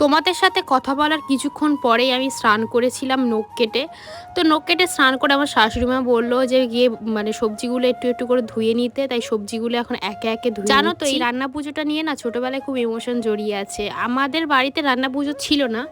তোমাদের সাথে কথা বলার কিছুক্ষণ পরেই আমি স্নান করেছিলাম নখ কেটে। তো নখ কেটে স্নান করে আমার শাশুড়ি মা বলল যে গিয়ে মানে সবজিগুলো একটু একটু করে ধুয়ে নিতে তাই সবজিগুলো এখন একে একে ধুয়ে জানো তো এই রান্না পুজোটা নিয়ে না ছোটোবেলায় খুব ইমোশন জড়িয়ে আছে। আমাদের বাড়িতে রান্না পুজো ছিল না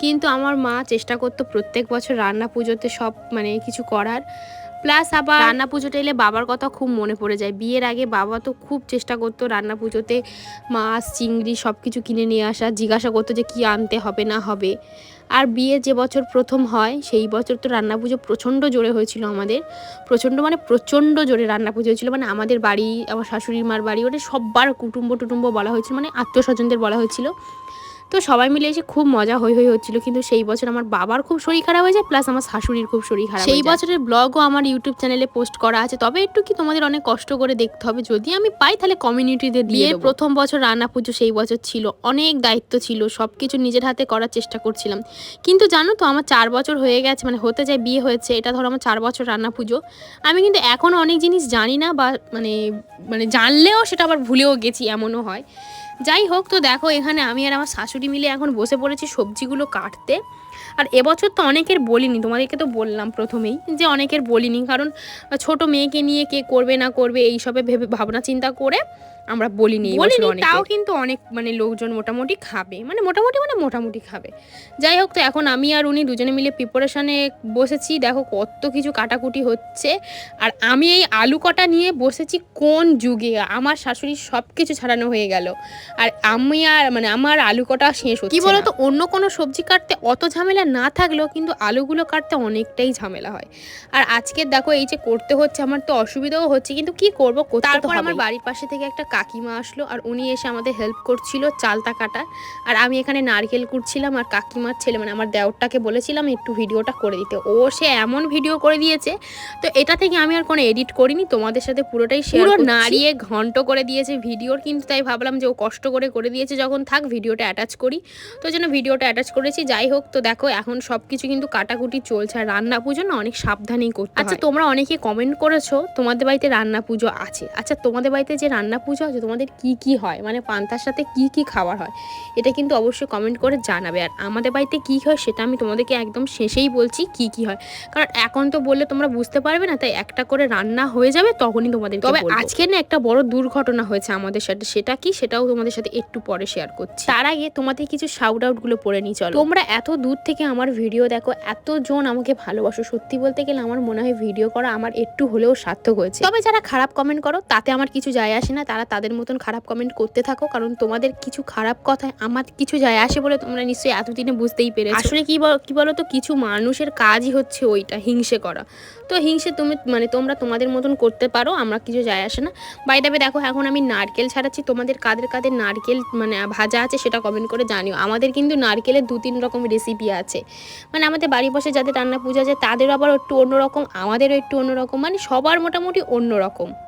কিন্তু আমার মা চেষ্টা করতো প্রত্যেক বছর রান্না পুজোতে সব মানে কিছু করার। প্লাস আবার রান্না পুজোটা এলে বাবার কথা খুব মনে পড়ে যায়। বিয়ের আগে বাবা তো খুব চেষ্টা করতো রান্না পুজোতে মাছ, চিংড়ি সব কিছু কিনে নিয়ে আসা, জিজ্ঞাসা করতো যে কী আনতে হবে না হবে। আর বিয়ে যে বছর প্রথম হয়, সেই বছর তো রান্না পুজো প্রচণ্ড জোরে হয়েছিল আমাদের। প্রচণ্ড মানে প্রচণ্ড জোরে রান্না পুজো হয়েছিল। মানে আমাদের বাড়ি, আমার শাশুড়ি মার বাড়ি, ওটা সব্বার কুটুম্ব টুটুম্ব বলা হয়েছিল মানে আত্মীয় স্বজনদের বলা হয়েছিল। তো সবাই মিলে এসে খুব মজা হই হই হচ্ছিল কিন্তু সেই বছর আমার বাবার খুব শরীর খারাপ হয়ে যায় প্লাস আমার শাশুড়ির খুব শরীর খারাপ সেই বছরের ব্লগও আমার ইউটিউব চ্যানেলে পোস্ট করা আছে তবে একটু কি তোমাদের অনেক কষ্ট করে দেখতে হবে যদি আমি পাই তাহলে কমিউনিটিতে দিয়ে প্রথম বছর রান্না পুজো সেই বছর ছিল অনেক দায়িত্ব ছিল সব কিছু নিজের হাতে করার চেষ্টা করছিলাম। কিন্তু জানো তো আমার চার বছর হয়ে গেছে মানে হতে যায় বিয়ে হয়েছে এটা ধরো আমার চার বছর রান্না পুজো। আমি কিন্তু এখনও অনেক জিনিস জানি না বা মানে মানে জানলেও সেটা আবার ভুলেও গেছি এমনও হয়। যাই হোক তো দেখো এখানে আমি আর আমার শাশুড়ি মিলে এখন বসে পড়েছি সবজিগুলো কাটতে। আর এবছর তো অনেকের বলিনি তোমাদেরকে তো বললাম প্রথমেই যে অনেকের বলিনি। কারণ ছোট মেয়েকে নিয়ে কে করবে না করবে এইসবে ভেবে ভাবনা চিন্তা করে আমরা বলিনি বছর তাও কিন্তু অনেক মানে লোকজন মোটামুটি খাবে মানে মোটামুটি মানে মোটামুটি খাবে। যাই হোক তো এখন আমি আর উনি দুজনে মিলে প্রিপারেশনে বসেছি দেখো কত কিছু কাটাকুটি হচ্ছে। আর আমি এই আলু কটা নিয়ে বসেছি কোন যুগে? আমার শাশুড়ি সব কিছু ছাড়ানো হয়ে গেল। আর আমি আর মানে আমার আলু কটা শেষ হচ্ছে কি বলতো অন্য কোনো সবজি কাটতে অত ঝামেলা না থাকলেও কিন্তু আলুগুলো কাটতে অনেকটাই ঝামেলা হয়। আর আজকে দেখো এই যে করতে হচ্ছে আমার তো অসুবিধাও হচ্ছে কিন্তু কি করব? তারপর আমার বাড়ির পাশে থেকে একটা কাকিমা আসলো আর উনি এসে আমাদের হেল্প করছিল চালতা কাটা আর আমি এখানে নারকেল কুটছিলাম আর কাকিমার ছেলে মানে আমার দেওরটাকে বলেছিলাম একটু ভিডিওটা করে দিতে। ও সে এমন ভিডিও করে দিয়েছে তো এটা থেকে আমি আর কোনো এডিট করিনি তোমাদের সাথে পুরোটাই পুরো নাড়িয়ে ঘন্ট করে দিয়েছে ভিডিওর কিন্তু তাই ভাবলাম যে ও কষ্ট করে করে দিয়েছে যখন থাক ভিডিওটা অ্যাটাচ করি। তো যেন ভিডিওটা অ্যাটাচ করেছি যাই হোক তো দেখো এখন সব কিছু কিন্তু কাটাকুটি চলছে আর রান্না পুজো না অনেক সাবধানেই করতে আচ্ছা তোমরা অনেকে কমেন্ট করেছ তোমাদের বাড়িতে রান্না পুজো আছে। আচ্ছা তোমাদের বাড়িতে যে রান্না পুজো আছে তোমাদের কি কি হয়? মানে পান্তার সাথে কি কি খাবার হয়? এটা কিন্তু অবশ্যই কমেন্ট করে জানাবে। আর আমাদের বাড়িতে কি হয় সেটা আমি তোমাদেরকে একদম শেষেই বলছি কি কি হয়। কারণ এখন তো বললে তোমরা বুঝতে পারবে না তাই একটা করে রান্না হয়ে যাবে তখনই তোমাদের তবে আজকে না একটা বড় দুর্ঘটনা হয়েছে আমাদের সাথে। সেটা কি? সেটাও তোমাদের সাথে একটু পরে শেয়ার করছি। তার আগে তোমাদের কিছু শাউট আউটগুলো পড়ে নিয়ে চলো। তোমরা এত দূর থেকে আমার ভিডিও দেখো, এতজন আমাকে ভালোবাসো। সত্যি বলতে গেলে আমার মনে হয় ভিডিও করা আমার একটু হলেও সার্থক হয়েছে। তবে যারা খারাপ কমেন্ট করো, তাতে আমার কিছু যায় আসে না। তারা তাদের মতন খারাপ কমেন্ট করতে থাকো, কারণ তোমাদের কিছু খারাপ কথায় আমার কিছু যায় আসে বলে তোমরা নিশ্চয়ই এতদিনে বুঝতেই পেরে আসলে কি কি বলো তো কিছু মানুষের কাজই হচ্ছে ওইটা, হিংসে করা। তো হিংসে তুমি মানে তোমরা তোমাদের মতন করতে পারো, আমরা কিছু যায় আসে না। বাইদাবে দেখো, এখন আমি নারকেল ছাড়াচ্ছি। তোমাদের কাদের কাদের নারকেল মানে ভাজা আছে সেটা কমেন্ট করে জানিও। আমাদের কিন্তু নারকেলের দু তিন রকম রেসিপি আছে। মানে আমাদের বাড়ি বসে যাদের রান্না পূজা আছে তাদেরও আবার একটু অন্যরকম আমাদেরও একটু অন্যরকম মানে সবার মোটামুটি অন্যরকম।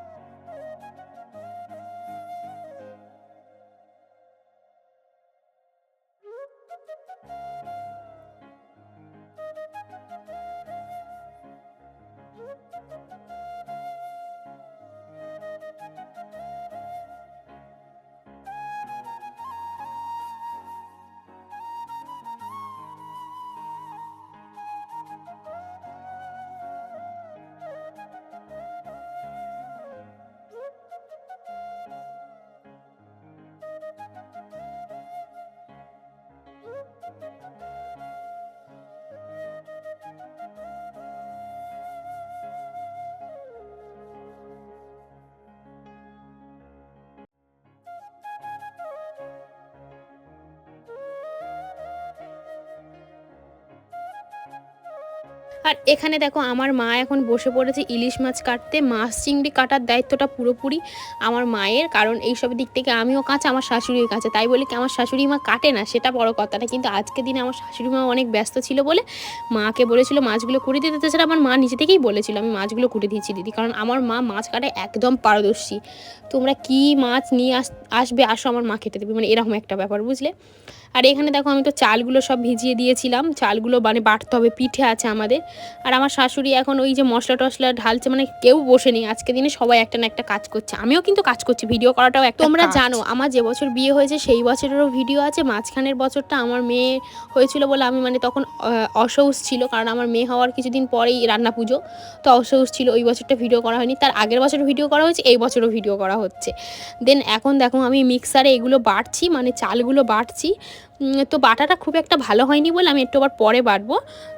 আর এখানে দেখো, আমার মা এখন বসে পড়েছে ইলিশ মাছ কাটতে। মাছ চিংড়ি কাটার দায়িত্বটা পুরোপুরি আমার মায়ের, কারণ এইসব দিক থেকে আমিও কাঁচা আমার শাশুড়ির কাছে। তাই বলে কি আমার শাশুড়ি মা কাটে না, সেটা বড় কথা না। কিন্তু আজকে দিনে আমার শাশুড়ি মা অনেক ব্যস্ত ছিল বলে মাকে বলেছিল মাছগুলো কুড়ে দিতে। তাছাড়া আমার মা নিজে থেকেই বলেছিল, আমি মাছগুলো কুড়ে দিয়েছি দিদি। কারণ আমার মা মাছ কাটায় একদম পারদর্শী। তোমরা কি মাছ নিয়ে আস, আসবে, আসো আমার মা খেতে দেবে। মানে এরকম একটা ব্যাপার, বুঝলে? আর এখানে দেখো, আমি তো চালগুলো সব ভিজিয়ে দিয়েছিলাম। চালগুলো মানে বাটতে হবে, পিঠে আছে আমাদের। আর আমার শাশুড়ি এখন ওই যে মশলা টশলা ঢালছে মানে কেউ বসে নেই আজকে দিনে সবাই একটা না একটা কাজ করছে। আমিও কিন্তু কাজ করছি ভিডিও করাটাও একটা তোমরা জানো আমার যে বছর বিয়ে হয়েছে সেই বছরেরও ভিডিও আছে। মাঝখানের বছরটা আমার মেয়ে হয়েছিল বলে আমি মানে তখন অসৌস ছিল কারণ আমার মেয়ে হওয়ার কিছুদিন পরেই রান্না পুজো। তো অসৌস ছিল ওই বছরটা ভিডিও করা হয়নি। তার আগের বছর ভিডিও করা হয়েছে এই বছরও ভিডিও করা হচ্ছে। দেন এখন দেখো আমি মিক্সারে এগুলো বাটছি মানে চালগুলো বাটছি। তো বাটাটা খুব একটা ভালো হয়নি বলে আমি একটু আবার পরে বাটবো।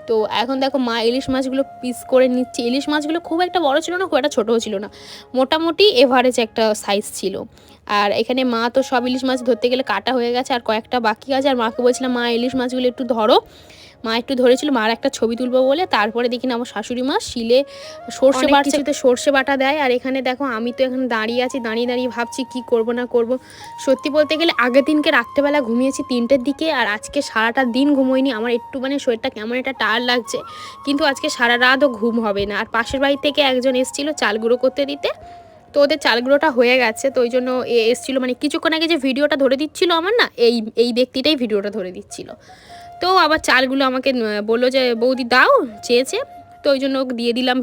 তো এখন দেখো মা ইলিশ মাছগুলো পিস করে নিচ্ছি। ইলিশ মাছগুলো খুব একটা বড় ছিল না, খুব একটা ছোটও ছিল না। মোটামুটি এভারেজ একটা সাইজ ছিল। আর এখানে মা তো সব ইলিশ মাছ ধরতে গেলে কাটা হয়ে গেছে আর কয়েকটা বাকি আছে। আর মাকে বলছিলাম মা ইলিশ মাছগুলো একটু ধরো। মা একটু ধরেছিল মার একটা ছবি তুলবো বলে। তারপরে দেখি না আমার শাশুড়ি মা শিলে সর্ষে বাটছে সর্ষে বাটা দেয়। আর এখানে দেখো আমি তো এখানে দাঁড়িয়ে আছি দাঁড়িয়ে দাঁড়িয়ে ভাবছি কি করব না করব। সত্যি বলতে গেলে আগের দিনকে রাত্রেবেলা ঘুমিয়েছি তিনটের দিকে আর আজকে সারাটা দিন ঘুমোইনি। আমার একটু মানে শরীরটা কেমন একটা টায়ার লাগছে কিন্তু আজকে সারা রাতও ঘুম হবে না। আর পাশের বাড়ি থেকে একজন এসেছিল চাল গুঁড়ো করতে দিতে। তো ওদের চালগুলোটা হয়ে গেছে, তো ওই জন্য এ এসেছিল। মানে কিছুক্ষণ আগে যে ভিডিওটা ধরে দিচ্ছিল আমার না, এই এই ব্যক্তিটাই ভিডিওটা ধরে দিচ্ছিল। তো আবার চালগুলো আমাকে বলল যে, বৌদি দাও, চেয়েছে। তো ওই জন্য ওকে দিয়ে দিলাম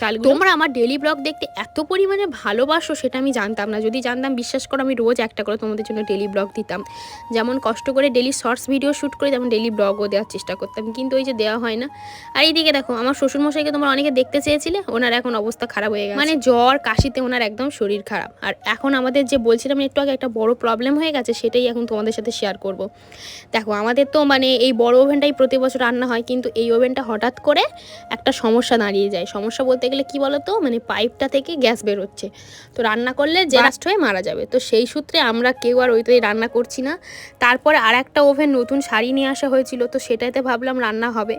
চালগুলো। তোমরা আমার ডেলি ব্লগ দেখতে এত পরিমাণে ভালোবাসো সেটা আমি জানতাম না। যদি জানতাম বিশ্বাস করো আমি রোজ একটা করে তোমাদের জন্য ডেলি ব্লগ দিতাম। যেমন কষ্ট করে ডেলি শর্টস ভিডিও শ্যুট করে তেমন ডেলি ব্লগও দেওয়ার চেষ্টা করতাম। কিন্তু ওই যে দেওয়া হয় না। আর এইদিকে দেখো আমার শ্বশুরমশাইকে তোমরা অনেকে দেখতে চেয়েছিলে ওনার এখন অবস্থা খারাপ হয়ে গেছে। মানে জ্বর কাশিতে ওনার একদম শরীর খারাপ। আর এখন আমাদের যে বলছিলাম একটু আগে একটা বড় প্রবলেম হয়ে গেছে সেটাই এখন তোমাদের সাথে শেয়ার করব। দেখো আমাদের তো মানে এই বড় ওভেনটাই প্রতি বছর রান্না হয় কিন্তু এই ওভেনটা হঠাৎ করে একটা সমস্যা দাঁড়িয়ে যায়। সমস্যা বলতে গেলে কি বলো তো মানে পাইপটা থেকে গ্যাস বেরোচ্ছে। তো রান্না করলে জেরাস্ট হয়ে মারা যাবে। তো সেই সূত্রে আমরা কেউ আর ওইটাই রান্না করছি না। তারপরে আর একটা ওভেন নতুন শাড়ি নিয়ে আসা হয়েছিল তো সেটাতে ভাবলাম রান্না হবে।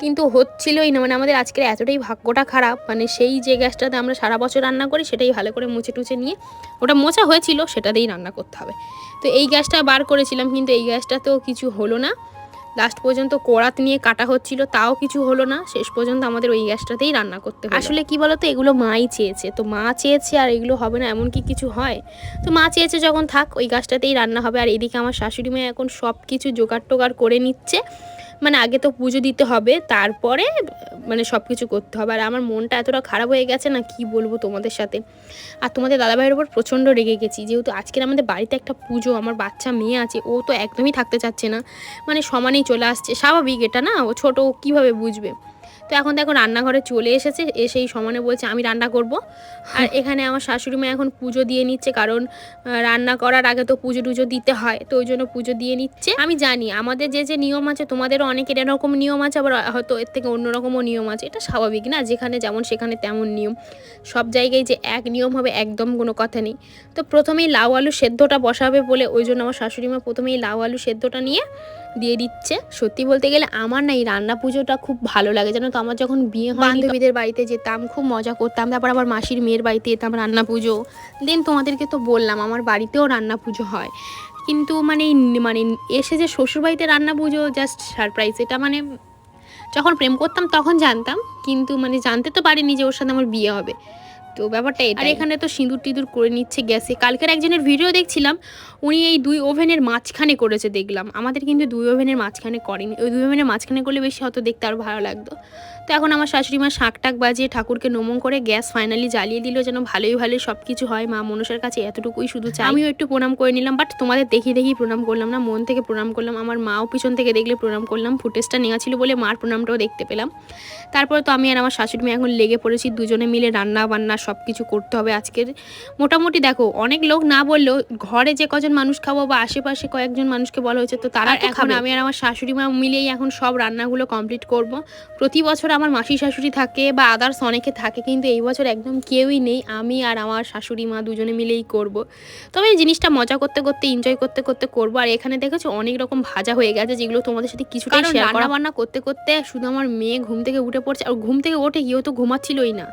কিন্তু হচ্ছিলই না। মানে আমাদের আজকের এতটাই ভাগ্যটা খারাপ। মানে সেই যে গ্যাসটাতে আমরা সারা বছর রান্না করি সেটাই ভালো করে মুছে টুচে নিয়ে ওটা মোছা হয়েছিল সেটাতেই রান্না করতে হবে। তো এই গ্যাসটা বার করেছিলাম কিন্তু এই গ্যাসটাতেও কিছু হলো না। লাস্ট পর্যন্ত কোড়াত নিয়ে কাটা হচ্ছিল, তাও কিছু হলো না। শেষ পর্যন্ত আমাদের ওই গ্যাসটাতেই রান্না করতে আসলে কি বলতো, এগুলো মাই চেয়েছে। তো মা চেয়েছে আর এগুলো হবে না, এমন কি কিছু হয়? তো মা চেয়েছে যখন থাক, ওই গাছটাতেই রান্না হবে। আর এদিকে আমার শাশুড়ি মেয়ে এখন সব কিছু জোগাড় টোগাড় করে নিচ্ছে। মানে আগে তো পুজো দিতে হবে, তারপরে মানে সব কিছু করতে হবে। আর আমার মনটা এতটা খারাপ হয়ে গেছে না, কি বলব তোমাদের সাথে? আর তোমাদের দাদাভাইয়ের ওপর প্রচণ্ড রেগে গেছি। যেহেতু আজকের আমাদের বাড়িতে একটা পুজো, আমার বাচ্চা মেয়ে আছে, ও তো একদমই থাকতে চাচ্ছে না। মানে সমানেই চলে আসছে, স্বাভাবিক এটা না? ও ছোটো কীভাবে বুঝবে? তো এখন দেখো রান্নাঘরে চলে এসেছে এসেই সমানে বলছে আমি রান্না করব। আর এখানে আমার শাশুড়ি মা এখন পুজো দিয়ে নিচ্ছে কারণ রান্না করার আগে তো পুজো টুজো দিতে হয় তো ওই জন্য পুজো দিয়ে নিচ্ছে। আমি জানি আমাদের যে যে নিয়ম আছে তোমাদেরও অনেকের এরকম নিয়ম আছে আবার হয়তো এর থেকে অন্যরকমও নিয়ম আছে এটা স্বাভাবিক না যেখানে যেমন সেখানে তেমন নিয়ম। সব জায়গায় যে এক নিয়ম হবে একদম কোনো কথা নেই। তো প্রথমেই লাউ আলু সেদ্ধটা বসাবে বলে ওই জন্য আমার শাশুড়ি মা প্রথমেই লাউ আলু সেদ্ধটা নিয়ে দিয়ে দিচ্ছে। সত্যি বলতে গেলে আমার না এই রান্না পুজোটা খুব ভালো লাগে। জানো তো, আমার যখন বিয়ে বান্ধবীদের বাড়িতে যেতাম, খুব মজা করতাম। তারপর আমার মাসির মেয়ের বাড়িতে যেতাম রান্না পুজো। দেন তোমাদেরকে তো বললাম, আমার বাড়িতেও রান্না পুজো হয়। কিন্তু মানে মানে এসে যে শ্বশুরবাড়িতে রান্না পুজো জাস্ট সারপ্রাইজ এটা মানে যখন প্রেম করতাম তখন জানতাম। কিন্তু মানে জানতে তো পারিনি যে ওর সাথে আমার বিয়ে হবে। তো ব্যাপারটা আর এখানে তো সিঁদুর টিঁদুর করে নিচ্ছে গ্যাসে। কালকের একজনের ভিডিও দেখছিলাম উনি এই দুই ওভেনের মাঝখানে করেছে দেখলাম। আমাদের কিন্তু দুই ওভেনের মাঝখানে করেনি। ওই দুই ওভেনের মাঝখানে করলে বেশি হয়তো দেখতে আরও ভালো লাগতো। তো এখন আমার শাশুড়ি মা শাক টাক বাজিয়ে ঠাকুরকে নমন করে গ্যাস ফাইনালি জ্বালিয়ে দিল যেন ভালোই ভালোই সব কিছু হয়। মা মনসার কাছে এতটুকুই শুধু চাই। আমিও একটু প্রণাম করে নিলাম বাট তোমাদের দেখি দেখি প্রণাম করলাম না মন থেকে প্রণাম করলাম। আমার মাও পিছন থেকে দেখলে প্রণাম করলাম। ফুটেজটা নেওয়া ছিল বলে মার প্রণামটাও দেখতে পেলাম। তারপরে তো আমি আর আমার শাশুড়ি মেয়ে এখন লেগে পড়েছি দুজনে মিলে রান্না বান্না সব কিছু করতে হবে আজকের। মোটামুটি দেখো অনেক লোক না বললেও ঘরে যে কজন মানুষ খাব বা আশেপাশে কয়েকজন মানুষকে বলা হয়েছে তো তারা এখন আমি আর আমার শাশুড়ি মা মিলেই এখন সব রান্নাগুলো কমপ্লিট করব। প্রতি বছর আমার মাসি শাশুড়ি থাকে বা আদার্স অনেকে থাকে কিন্তু এই বছর একদম কেউই নেই আমি আর আমার শাশুড়ি মা দুজনে মিলেই করব। তবে এই জিনিসটা মজা করতে করতে এনজয় করতে করতে করব আর এখানে দেখেছ অনেক রকম ভাজা হয়ে গেছে যেগুলো তোমাদের সাথে কিছুটা রান্না বান্না করতে করতে শুধু আমার মেয়ে ঘুম থেকে উঠে পড়ছে আর ঘুম থেকে ওঠে গিয়েও তো ঘুমাচ্ছিলই না।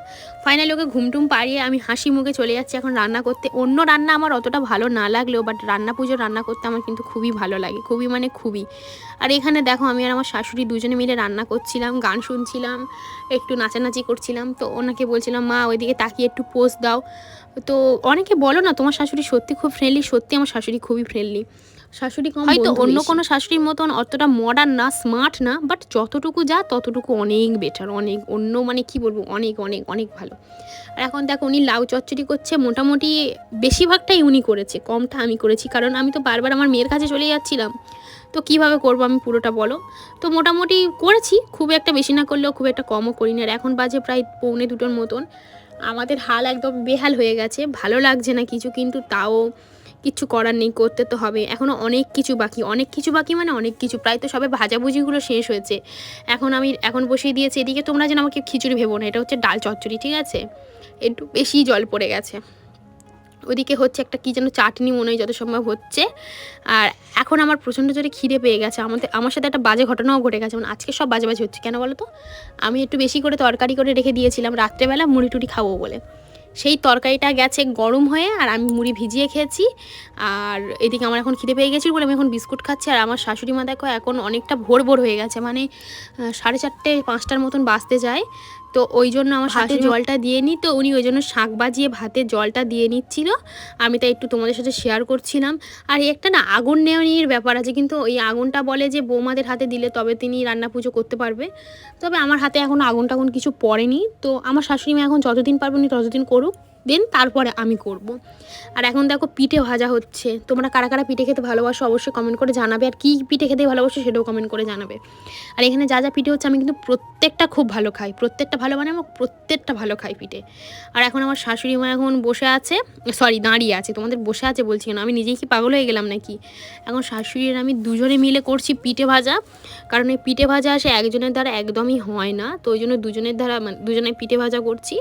ফাইনালি ওকে ঘুমটুম পাড়িয়ে আমি হাসি মুখে চলে যাচ্ছি। এখন রান্না করতে, অন্য রান্না আমার অতটা ভালো না লাগলেও বাট রান্না পুজো রান্না করতে আমার কিন্তু খুবই ভালো লাগে, খুবই মানে খুবই। আর এখানে দেখো, আমি আর আমার শাশুড়ি দুজনে মিলে রান্না করছিলাম, গান শুনছিলাম, একটু নাচানাচি করছিলাম। তো ওনাকে বলছিলাম, মা, ওইদিকে তাকিয়ে একটু পোস্ট দাও। তো অনেকে বলো না, তোমার শাশুড়ি সত্যি খুব ফ্রেন্ডলি সত্যি আমার শাশুড়ি খুবই ফ্রেন্ডলি শাশুড়ি কম হয়তো অন্য কোনো শাশুড়ির মতন অতটা মডার্ন না স্মার্ট না বাট যতটুকু যা ততটুকু অনেক বেটার অনেক অন্য মানে কি বলব অনেক অনেক অনেক ভালো। আর এখন দেখো উনি লাউ চচ্চড়ি করছে মোটামুটি বেশিরভাগটাই উনি করেছে কমটা আমি করেছি কারণ আমি তো বারবার আমার মেয়ের কাছে চলে যাচ্ছিলাম। তো কীভাবে করব আমি পুরোটা বলো? তো মোটামুটি করেছি খুব একটা বেশি না করলেও খুব একটা কমও করিনি। আর এখন বাজে প্রায় পৌনে দুটোর মতন। আমাদের হাল একদম বেহাল হয়ে গেছে ভালো লাগছে না কিছু কিন্তু তাও কিচ্ছু করার নেই, করতে তো হবে। এখনও অনেক কিছু বাকি। অনেক কিছু বাকি মানে অনেক কিছু। প্রায় তো সবে ভাজাভুজিগুলো শেষ হয়েছে। এখন আমি, এখন বসিয়ে দিয়েছি এদিকে। তোমরা যেন আমাকে খিচুড়ি ভেবো না। এটা হচ্ছে ডাল চচ্চড়ি, ঠিক আছে? একটু বেশি জল পড়ে গেছে। ওদিকে হচ্ছে একটা কী যেন চাটনি মনে হয় যত সম্ভব হচ্ছে। আর এখন আমার প্রচণ্ড জোরে খিদে পেয়ে গেছে। আমাদের আমার সাথে একটা বাজে ঘটনাও ঘটে গেছে। মানে আজকে সব বাজে বাজে হচ্ছে। কেন বলো তো? আমি একটু বেশি করে তরকারি করে রেখে দিয়েছিলাম। রাত্রেবেলা মুড়ি টুড়ি খাব বলে। সেই তরকারিটা গেছে গরম হয়ে আর আমি মুড়ি ভিজিয়ে খেয়েছি। আর এদিকে আমার এখন খিদে পেয়ে গেছি বলে আমি এখন বিস্কুট খাচ্ছি আর আমার শাশুড়ি মা দেখো এখন অনেকটা ভোর ভোর হয়ে গেছে। মানে সাড়ে চারটে পাঁচটার মতন বাঁচতে যায়। তো ওই জন্য আমার হাতে জলটা দিয়ে নিই তো উনি ওই জন্য শাঁখ বাজিয়ে ভাতে জলটা দিয়ে নিচ্ছিল। আমি তাই একটু তোমাদের সাথে শেয়ার করছিলাম। আর একটা না আগুন নেওয়ানির ব্যাপার আছে কিন্তু ওই আগুনটা বলে যে বৌমাদের হাতে দিলে তবে তিনি রান্না পুজো করতে পারবে। তবে আমার হাতে এখন আগুন টাগুন কিছু পড়েনি। তো আমার শাশুড়ি মা এখন যতদিন পারবে নি ততদিন করুক। দেন তারপরে আমি করব। আর এখন দেখো পিঠে ভাজা হচ্ছে। তোমরা কারা কারা পিঠে খেতে ভালোবাসো অবশ্যই কমেন্ট করে জানাবে। আর কী পিঠে খেতে ভালোবাসো সেটাও কমেন্ট করে জানাবে। আর এখানে যা যা পিঠে হচ্ছে আমি কিন্তু প্রত্যেকটা খুব ভালো খাই। প্রত্যেকটা ভালো মানে আমার প্রত্যেকটা ভালো খাই পিঠে। আর এখন আমার শাশুড়ি মা এখন বসে আছে সরি দাঁড়িয়ে আছে, তোমাদের বসে আছে বলছি না আমি নিজেই কি পাগল হয়ে গেলাম নাকি? এখন শাশুড়ি আর আমি দুজনে মিলে করছি পিঠে ভাজা। কারণ এই পিঠে ভাজা আসে একজনের দ্বারা একদমই হয় না। তো ওই জন্য দুজনের দ্বারা মানে দুজনে পিঠে ভাজা করছি।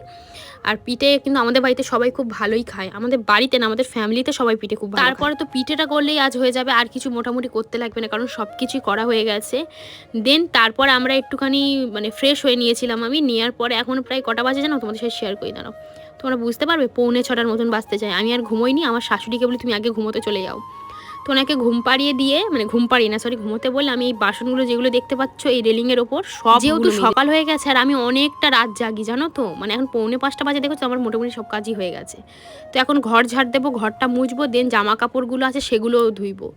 আর পিঠে কিন্তু আমাদের বাড়িতে সবাই খুব ভালোই খায়। আমাদের বাড়িতে না, আমাদের ফ্যামিলিতে সবাই পিঠে খুব তারপরে তো পিঠেটা করলেই আজ হয়ে যাবে, আর কিছু মোটামুটি করতে লাগবে না, কারণ সব কিছুই করা হয়ে গেছে। দেন তারপর আমরা একটুখানি মানে ফ্রেশ হয়ে নিয়েছিলাম আমি নেওয়ার পরে এখন প্রায় কটা বাজে জানো? তোমাদের সাথে শেয়ার করে, দাঁড়াও। তোমরা বুঝতে পারবে, পৌনে ছটার মতন বাঁচতে চাই আমি আর ঘুমোইনি, আমার শাশুড়িকে বলি, তুমি আগে ঘুমোতে চলে যাও। তো ওনাকে ঘুম পাড়িয়ে দিয়ে মানে ঘুম পাড়িয়ে না সরি ঘুমোতে বললে আমি এই বাসনগুলো যেগুলো দেখতে পাচ্ছ এই রেলিংয়ের ওপর সব যেহেতু সকাল হয়ে গেছে আর আমি অনেকটা রাত জাগি জানো তো? মানে এখন পৌনে পাঁচটা বাজে দেখছ? আমার মোটামুটি সব কাজই হয়ে গেছে। তো এখন ঘর ঝাড় দেবো ঘরটা মুছবো দেন জামা কাপড়গুলো আছে সেগুলোও ধুইবো।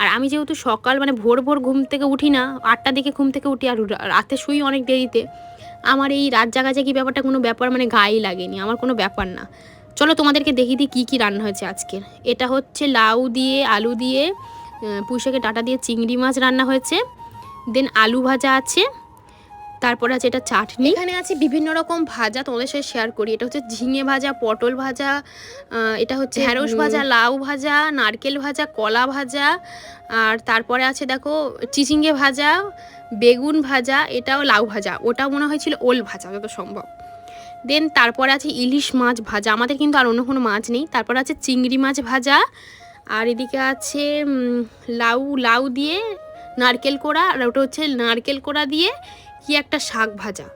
আর আমি যেহেতু সকাল মানে ভোর ভোর ঘুম থেকে উঠি না আটটা দিকে ঘুম থেকে উঠি আর রাতে শুই অনেক দেরিতে। আমার এই রাত জাগা জাগি ব্যাপারটা কোনো ব্যাপার মানে গায়ে লাগেনি আমার কোনো ব্যাপার না। চলো তোমাদেরকে দেখিয়ে দিই কী কী রান্না হয়েছে আজকের এটা হচ্ছে লাউ দিয়ে আলু দিয়ে পুঁইশাকের ডাটা দিয়ে চিংড়ি মাছ রান্না হয়েছে। দেন আলু ভাজা আছে তারপর আছে এটা চাটনি। এখানে আছে বিভিন্ন রকম ভাজা তোমাদের সাথে শেয়ার করি। এটা হচ্ছে ঝিঙে ভাজা পটল ভাজা এটা হচ্ছে ঢ্যাঁড়স ভাজা লাউ ভাজা নারকেল ভাজা কলা ভাজা আর তারপরে আছে দেখো চিচিঙ্গে ভাজা বেগুন ভাজা এটাও লাউ ভাজা। ওটা মনে হয়েছিল ওল ভাজা যত সম্ভব। দেন তারপরে আছে ইলিশ মাছ ভাজা। আমাদের কিন্তু আর অন্য কোনো মাছ নেই। তারপর আছে চিংড়ি মাছ ভাজা। আর এদিকে আছে লাউ লাউ দিয়ে নারকেল কোড়া। আর ওটা হচ্ছে নারকেল কোড়া দিয়ে কি একটা শাক ভাজা।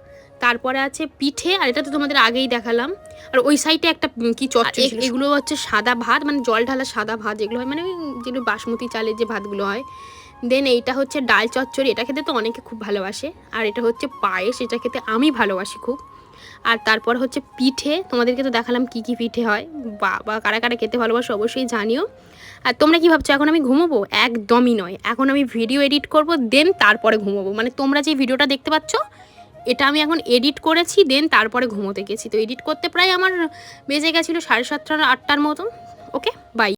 তারপরে আছে পিঠে। আর এটা তো তোমাদের আগেই দেখালাম। আর ওই সাইডে একটা কি চচ্চড়ি এগুলো হচ্ছে সাদা ভাত। মানে জল ঢালা সাদা ভাত। যেগুলো হয় মানে ওই যেগুলো বাসমতি চালের যে ভাতগুলো হয়। দেন এইটা হচ্ছে ডাল চচ্চড়ি, এটা খেতে তো অনেকে খুব ভালোবাসে। আর এটা হচ্ছে পায়েস, এটা খেতে আমি ভালোবাসি খুব। আর তারপর হচ্ছে পিঠে, তোমাদেরকে তো দেখালাম কি কি পিঠে হয়। বাবা, কারা কারা খেতে ভালোবাসো অবশ্যই জানিও। আর তোমরা কি ভাবছ, এখন আমি ঘুমোবো? একদমই নয়। এখন আমি ভিডিও এডিট করব দেন তারপরে ঘুমোবো। মানে তোমরা যে ভিডিওটা দেখতে পাচ্ছ, এটা আমি এখন এডিট করেছি দেন তারপরে ঘুমোতে গেছি। তো এডিট করতে প্রায় আমার বেজে গেছিল সাড়ে সাতটা, আটটার মতন ওকে বাই